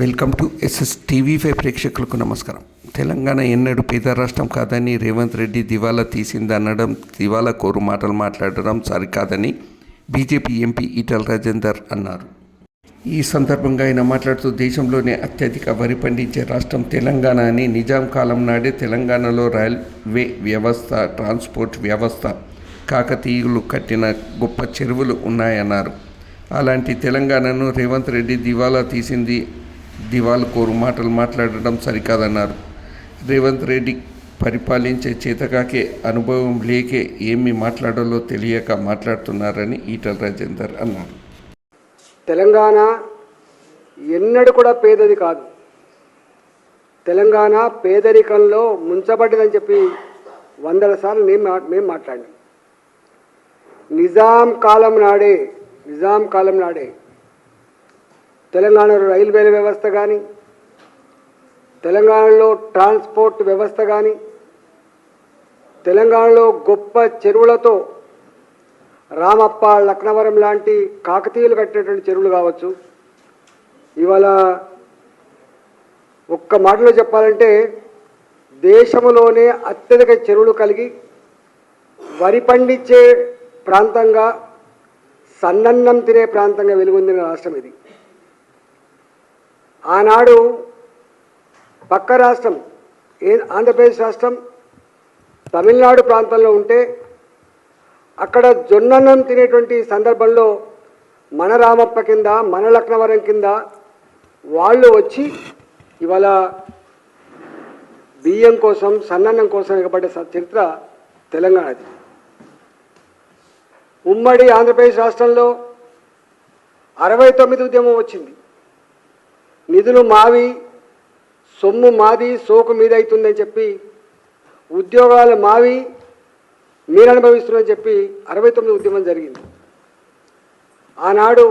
Welcome to S S TV ప్రేక్షకులకు నమస్కారం. తెలంగాణ ఎన్నడూ పేద రాష్ట్రం కాదని రేవంత్ రెడ్డి దివాలా తీసిందనడం దివాలా కోరు మాటలు మాట్లాడడం సరికాదని బీజేపీ ఎంపీ ఈటల రాజేందర్ అన్నారు. ఈ సందర్భంగా ఆయన మాట్లాడుతూ దేశంలోనే అత్యధిక వరి పండించే రాష్ట్రం తెలంగాణ అని నిజాం కాలం నాడే తెలంగాణలో రైల్వే వ్యవస్థ ట్రాన్స్పోర్ట్ వ్యవస్థ కాకతీయులు కట్టిన గొప్ప చెరువులు ఉన్నాయన్నారు. అలాంటి తెలంగాణను రేవంత్ రెడ్డి దివాలా తీసింది దివాలు కోరు మాటలు మాట్లాడడం సరికాదన్నారు. రేవంత్ రెడ్డి పరిపాలించే చేతకాకే అనుభవం లేకే ఏమి మాట్లాడాలో తెలియక మాట్లాడుతున్నారని ఈటల రాజేందర్ అన్నారు. తెలంగాణ ఎన్నడూ కూడా పేదది కాదు. తెలంగాణ పేదరికంలో ముంచబడ్డదని చెప్పి వందల సార్లు మేము మా- మేము మాట్లాడినాం. నిజాం కాలం నాడే నిజాం కాలం నాడే తెలంగాణలో రైల్వేల వ్యవస్థ కానీ తెలంగాణలో ట్రాన్స్పోర్ట్ వ్యవస్థ కానీ తెలంగాణలో గొప్ప చెరువులతో రామప్ప లక్నవరం లాంటి కాకతీయులు కట్టినటువంటి చెరువులు కావచ్చు. ఇవాళ ఒక్క మాటలో చెప్పాలంటే దేశంలోనే అత్యధిక చెరువులు కలిగి వరి పండించే ప్రాంతంగా సన్నన్నం తినే ప్రాంతంగా వెలుగొందిన రాష్ట్రం ఇది. ఆనాడు పక్క రాష్ట్రం ఏ ఆంధ్రప్రదేశ్ రాష్ట్రం తమిళనాడు ప్రాంతంలో ఉంటే అక్కడ జొన్నన్నం తినేటువంటి సందర్భంలో మన రామప్ప కింద మన లక్నవరం కింద వాళ్ళు వచ్చి ఇవాళ బియ్యం కోసం సన్నన్నం కోసం ఎగబడ్డ చరిత్ర తెలంగాణది. ఉమ్మడి ఆంధ్రప్రదేశ్ రాష్ట్రంలో అరవై తొమ్మిది ఉద్యమం వచ్చింది. నిధులు మావి సొమ్ము మాది సోకు మీద అవుతుందని చెప్పి ఉద్యోగాలు మావి మీరు అనుభవిస్తున్నారని చెప్పి అరవై తొమ్మిది ఉద్యమం జరిగింది. ఆనాడు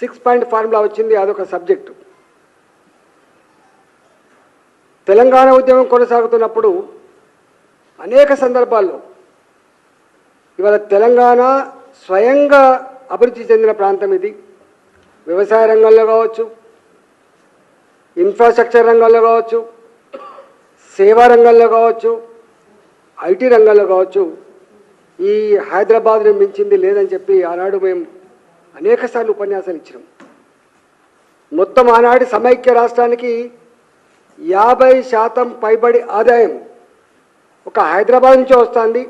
సిక్స్ పాయింట్ ఫార్ములా వచ్చింది అదొక సబ్జెక్టు. తెలంగాణ ఉద్యమం కొనసాగుతున్నప్పుడు అనేక సందర్భాల్లో ఇవాళ తెలంగాణ స్వయంగా అభివృద్ధి చెందిన ప్రాంతం ఇది. వ్యవసాయ రంగంలో కావచ్చు ఇన్ఫ్రాస్ట్రక్చర్ రంగంలో కావచ్చు సేవా రంగంలో కావచ్చు ఐటీ రంగంలో కావచ్చు ఈ హైదరాబాద్ని మించింది లేదని చెప్పి ఆనాడు మేము అనేకసార్లు ఉపన్యాసాలు ఇచ్చినాం. మొత్తం ఆనాటి సమైక్య రాష్ట్రానికి యాభై శాతం పైబడి ఆదాయం ఒక హైదరాబాద్ నుంచే వస్తుంది.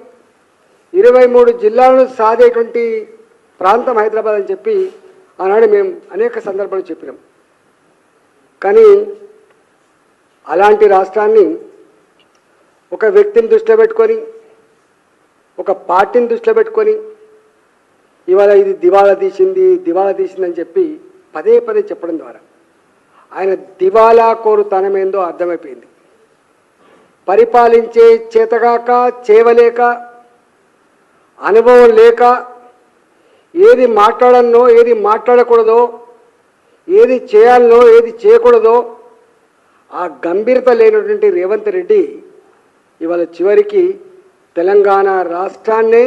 ఇరవై మూడు జిల్లాలను సాధేటువంటి ప్రాంతం హైదరాబాద్ అని చెప్పి ఆనాడు మేము అనేక సందర్భాలు చెప్పినాం. కానీ అలాంటి రాష్ట్రాన్ని ఒక వ్యక్తిని దృష్టిలో పెట్టుకొని ఒక పార్టీని దృష్టిలో పెట్టుకొని ఇవాళ ఇది దివాళా తీసింది దివాళా తీసిందని చెప్పి పదే పదే చెప్పడం ద్వారా ఆయన దివాలా కోరుతనమేందో అర్థమైపోయింది. పరిపాలించే చేతగాక చేవలేక అనుభవం లేక ఏది మాట్లాడన్నో ఏది మాట్లాడకూడదో ఏది చేయాలనో ఏది చేయకూడదో ఆ గంభీరత లేనటువంటి రేవంత్ రెడ్డి ఇవాళ చివరికి తెలంగాణ రాష్ట్రాన్నే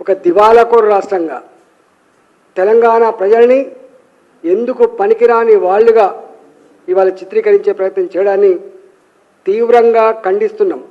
ఒక దివాలాకోరు రాష్ట్రంగా తెలంగాణ ప్రజల్ని ఎందుకు పనికిరాని వాళ్ళుగా ఇవాళ చిత్రీకరించే ప్రయత్నం చేయడాన్ని తీవ్రంగా ఖండిస్తున్నాం.